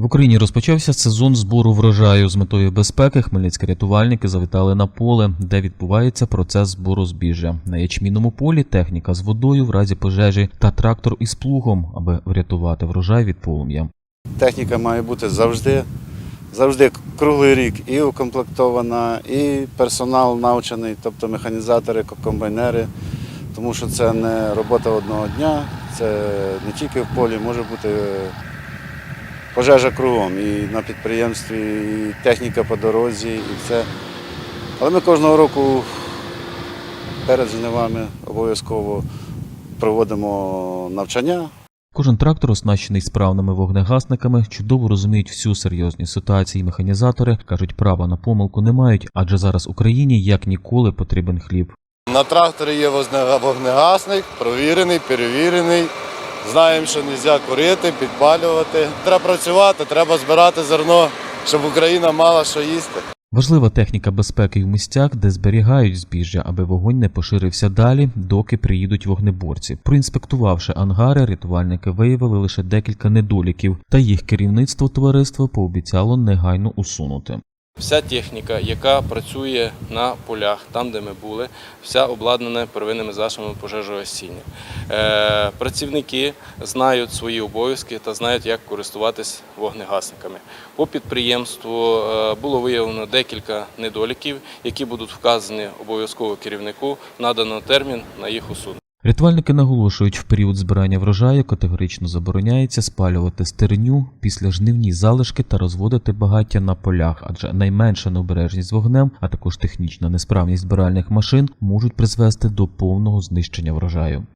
В Україні розпочався сезон збору врожаю. З метою безпеки хмельницькі рятувальники завітали на поле, де відбувається процес збору збіжжя. На ячмінному полі техніка з водою в разі пожежі та трактор із плугом, аби врятувати врожай від полум'я. Техніка має бути завжди, завжди круглий рік і укомплектована, і персонал навчений, тобто механізатори, комбайнери, тому що це не робота одного дня, це не тільки в полі, може бути пожежа кругом і на підприємстві, і техніка по дорозі, і все. Але ми кожного року перед жнивами обов'язково проводимо навчання. Кожен трактор, оснащений справними вогнегасниками, чудово розуміють всю серйозність ситуації. Механізатори кажуть, права на помилку не мають, адже зараз Україні як ніколи потрібен хліб. На тракторі є вогнегасник, провірений, перевірений. Знаємо, що не можна курити, підпалювати. Треба працювати, треба збирати зерно, щоб Україна мала що їсти. Важлива техніка безпеки в місцях, де зберігають збіжжя, аби вогонь не поширився далі, доки приїдуть вогнеборці. Проінспектувавши ангари, рятувальники виявили лише декілька недоліків, та їх керівництво товариства пообіцяло негайно усунути. Вся техніка, яка працює на полях, там де ми були, вся обладнана первинними засобами пожежогасіння. Е, працівники знають свої обов'язки та знають, як користуватись вогнегасниками. По підприємству е, було виявлено декілька недоліків, які будуть вказані обов'язково керівнику, надано термін на їх усунення. Рятувальники наголошують, в період збирання врожаю категорично забороняється спалювати стерню, після жнивні залишки та розводити багаття на полях, адже найменша необережність вогнем, а також технічна несправність збиральних машин можуть призвести до повного знищення врожаю.